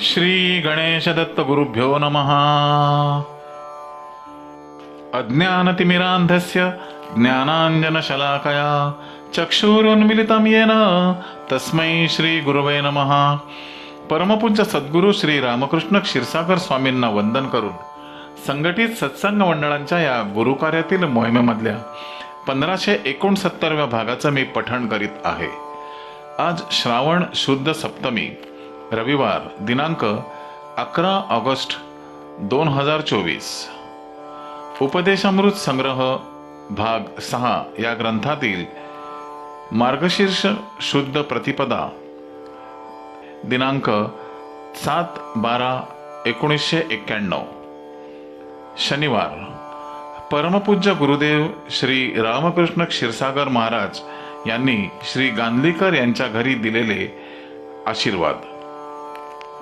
श्री गणेश दत्त गुरुभ्यो नमः। अज्ञानतिमिरान्धस्य ज्ञानाञ्जनशलाकया चक्षुरुन्मिलितं येन तस्मै श्रीगुरवे नमः। परमपूज्य सद्गुरू श्री रामकृष्ण क्षीरसागर स्वामींना वंदन करून संघटित सत्संग मंडळांच्या या गुरुकार्यातील मोहिमेमधल्या पंधराशे एकोणसत्तरव्या भागाचं मी पठण करीत आहे. आज श्रावण शुद्ध सप्तमी. रविवार दिनांक अकरा ऑगस्ट दोन हजार चोवीस. उपदेशामृत संग्रह भाग सहा या ग्रंथातील मार्गशीर्ष शुद्ध प्रतिपदा दिनांक सात बारा एकोणीसशे एक्क्याण्णव. शनिवार परमपूज्य गुरुदेव श्री रामकृष्ण क्षीरसागर महाराज यांनी श्री गांधीकर यांच्या घरी दिलेले आशीर्वाद.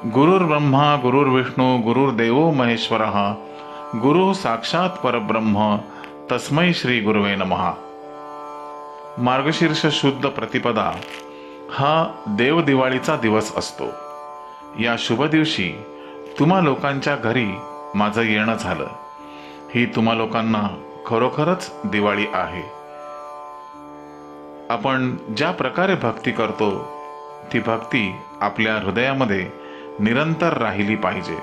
गुरुर् ब्रह्मा गुरुर्विष्णू गुरुर्देवो महेश्वर गुरु साक्षात परब्रह्म तस्मै श्री गुरुवे नमहा मार्गशीर्ष शुद्ध प्रतिपदा हा देवदिवाळीचा दिवस असतो. या शुभ दिवशी तुम्हा लोकांच्या घरी माझं येणं झालं. ही तुम्हा लोकांना खरोखरच दिवाळी आहे. आपण ज्या प्रकारे भक्ती करतो ती भक्ती आपल्या हृदयामध्ये निरंतर राहिली पाहिजे.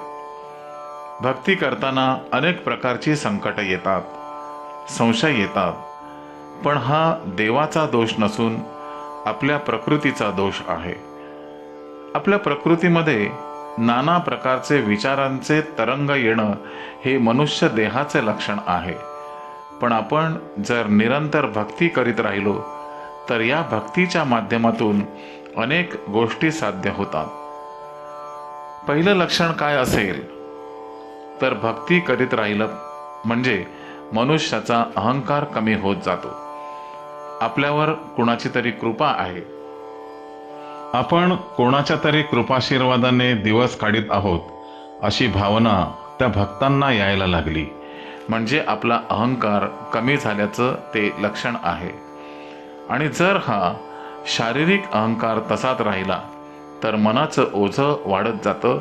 भक्ती करताना अनेक प्रकारची संकट येतात संशय येतात पण हा देवाचा दोष नसून आपल्या प्रकृतीचा दोष आहे. आपल्या प्रकृतीमध्ये नाना प्रकारचे विचारांचे तरंग येणं हे मनुष्य देहाचे लक्षण आहे. पण आपण जर निरंतर भक्ती करीत राहिलो तर या भक्तीच्या माध्यमातून अनेक गोष्टी साध्य होतात. पहिलं लक्षण काय असेल? तर भक्ती करीत राहिलं म्हणजे मनुष्याचा अहंकार कमी होत जातो. आपल्यावर कुणाची तरी कृपा आहे. आपण कोणाच्या तरी कृपाशीर्वादाने दिवस काढीत आहोत अशी भावना त्या भक्तांना यायला लागली. म्हणजे आपला अहंकार कमी झाल्याचं ते लक्षण आहे. आणि जर हा शारीरिक अहंकार तसाच राहिला तर मनाचं ओझं वाढत जातं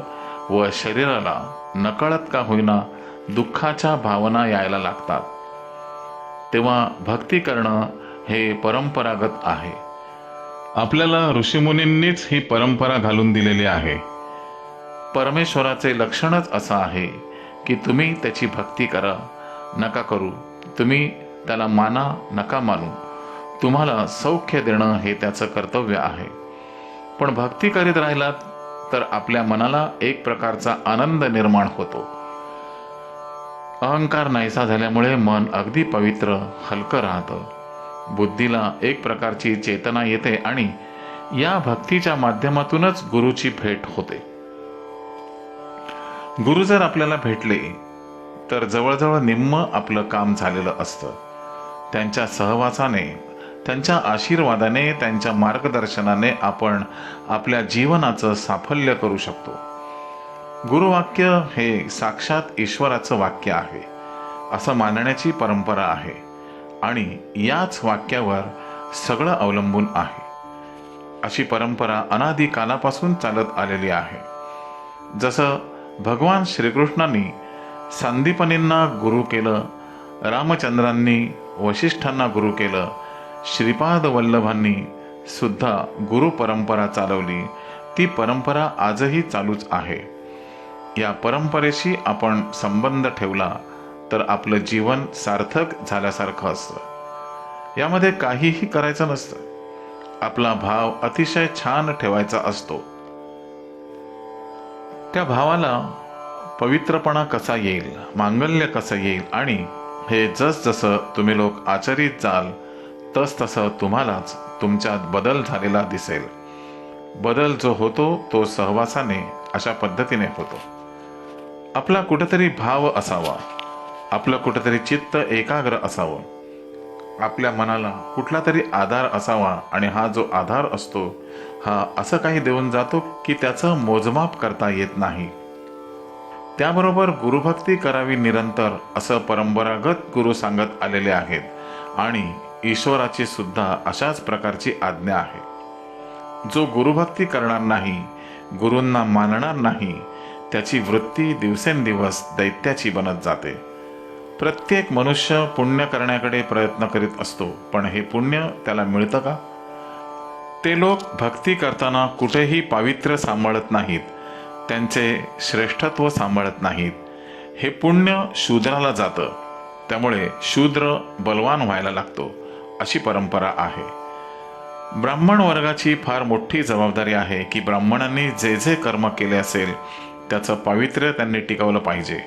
व शरीराला नकळत का होईना दुःखाच्या भावना यायला लागतात. तेव्हा भक्ती करणं हे परंपरागत आहे. आपल्याला ऋषीमुनींनीच ही परंपरा घालून दिलेली आहे. परमेश्वराचे लक्षणच असं आहे की तुम्ही त्याची भक्ती करा नका करू. तुम्ही त्याला माना नका मानू. तुम्हाला सौख्य देणं हे त्याचं कर्तव्य आहे. पण भक्ती करीत राहिलात तर आपल्या मनाला एक प्रकारचा आनंद निर्माण होतो. अहंकार नाहीसा झाल्यामुळे मन अगदी पवित्र हलकं राहतं. बुद्धीला एक प्रकारची चेतना येते आणि या भक्तीच्या माध्यमातूनच गुरुची भेट होते. गुरु जर आपल्याला भेटले तर जवळजवळ निम्म आपलं काम झालेलं असतं. त्यांच्या सहवासाने त्यांच्या आशीर्वादाने त्यांच्या मार्गदर्शनाने आपण आपल्या जीवनाचं साफल्य करू शकतो. गुरुवाक्य हे साक्षात ईश्वराचं वाक्य आहे असं मानण्याची परंपरा आहे आणि याच वाक्यावर सगळं अवलंबून आहे. अशी परंपरा अनादी कालापासून चालत आलेली आहे. जसं भगवान श्रीकृष्णांनी संदीपनींना गुरु केलं रामचंद्रांनी वशिष्ठांना गुरु केलं श्रीपाद वल्लभांनी सुद्धा गुरु परंपरा चालवली. ती परंपरा आजही चालूच आहे. या परंपरेशी आपण संबंध ठेवला तर आपलं जीवन सार्थक झाल्यासारखं असतं. यामध्ये काहीही करायचं नसतं. आपला भाव अतिशय छान ठेवायचा असतो. त्या भावाला पवित्रपणा कसा येईल मांगल्य कसं येईल आणि हे जसजसं तुम्ही लोक आचरित जाल तसतसं तुम्हालाच तुमच्यात बदल झालेला दिसेल. बदल जो होतो तो सहवासाने अशा पद्धतीने होतो. आपला कुठेतरी भाव असावा. आपलं कुठेतरी चित्त एकाग्र असावं. आपल्या मनाला कुठला तरी आधार असावा आणि हा जो आधार असतो हा असं काही देऊन जातो की त्याचं मोजमाप करता येत नाही. त्याबरोबर गुरुभक्ती करावी निरंतर असं परंपरागत गुरु सांगत आलेले आहेत. आणि ईश्वराची सुद्धा अशाच प्रकारची आज्ञा आहे. जो गुरुभक्ती करणार नाही गुरूंना मानणार नाही त्याची वृत्ती दिवसेंदिवस दैत्याची बनत जाते. प्रत्येक मनुष्य पुण्य करण्याकडे प्रयत्न करीत असतो पण हे पुण्य त्याला मिळतं का? ते लोक भक्ती करताना कुठेही पावित्र्य सांभाळत नाहीत त्यांचे श्रेष्ठत्व सांभाळत नाहीत. हे पुण्य शूद्राला जातं त्यामुळे शूद्र बलवान व्हायला लागतो. अशी परंपरा आहे. ब्राह्मण वर्गाची फार मोठी जबाबदारी आहे की ब्राह्मणांनी जे जे कर्म केले असेल त्याचं पावित्र्य त्यांनी टिकवलं पाहिजे.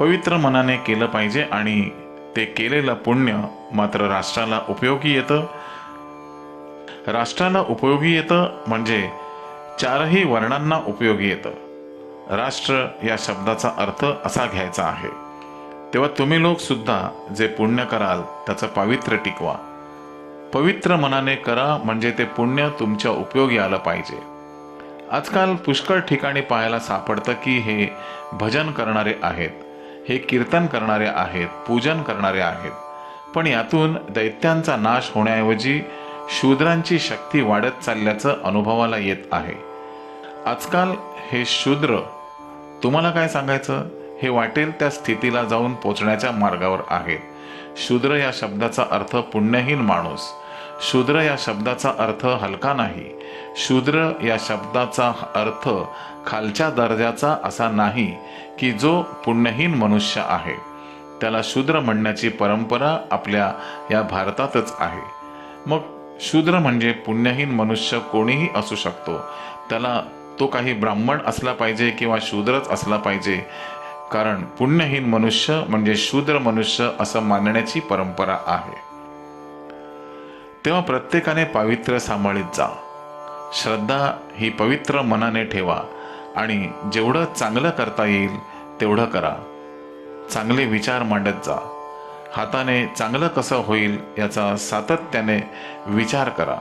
पवित्र मनाने केलं पाहिजे आणि ते केलेलं पुण्य मात्र राष्ट्राला उपयोगी येतं. राष्ट्राला उपयोगी येतं म्हणजे चारही वर्णांना उपयोगी येतं. राष्ट्र या शब्दाचा अर्थ असा घ्यायचा आहे. तेव्हा तुम्ही लोक सुद्धा जे पुण्य कराल त्याचं पावित्र्य टिकवा. पवित्र मनाने करा म्हणजे ते पुण्य तुमच्या उपयोगी आलं पाहिजे. आजकाल पुष्कळ ठिकाणी पाहायला सापडतं की हे भजन करणारे आहेत हे कीर्तन करणारे आहेत पूजन करणारे आहेत. पण यातून दैत्यांचा नाश होण्याऐवजी शूद्रांची शक्ती वाढत चालल्याचं अनुभवाला येत आहे. आजकाल हे शूद्र तुम्हाला काय सांगायचं? हे वाटेल त्या स्थितीला जाऊन पोचण्याच्या मार्गावर आहेत शूद्र या शब्दाचा अर्थ पुण्यहीन माणूस. शूद्र या शब्दाचा अर्थ हलका नाही. शूद्र या शब्दाचा अर्थ खालच्या दर्जाचा असा नाही की जो पुण्यहीन मनुष्य आहे. त्याला शूद्र म्हणण्याची परंपरा आपल्या या भारतातच आहे. मग शूद्र म्हणजे पुण्यहीन मनुष्य कोणीही असू शकतो. त्याला तो काही ब्राह्मण असला पाहिजे किंवा शूद्रच असला पाहिजे कारण पुण्यहीन मनुष्य म्हणजे शूद्र मनुष्य असं मानण्याची परंपरा आहे. तेव्हा प्रत्येकाने पावित्र्य सांभाळीत जा. श्रद्धा ही पवित्र मनाने ठेवा आणि जेवढं चांगलं करता येईल तेवढं करा. चांगले विचार मांडत जा. हाताने चांगलं कसं होईल याचा सातत्याने विचार करा.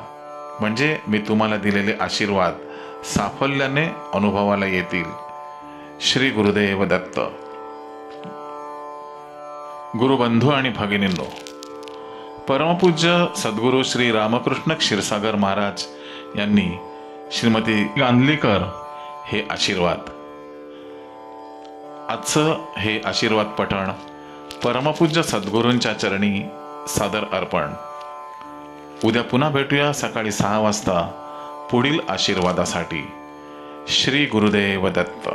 म्हणजे मी तुम्हाला दिलेले आशीर्वाद साफल्याने अनुभवाला येतील. श्री गुरुदेव दत्त. गुरुबंधू आणि भगिनींनो परमपूज्य सद्गुरू श्री रामकृष्ण क्षीरसागर महाराज यांनी श्रीमती गांधलीकर हे आशीर्वाद. आजचं हे आशीर्वाद पठण परमपूज्य सद्गुरूंच्या चरणी सादर अर्पण. उद्या पुन्हा भेटूया सकाळी सहा वाजता पुढील आशीर्वादासाठी. श्री गुरुदेव दत्त.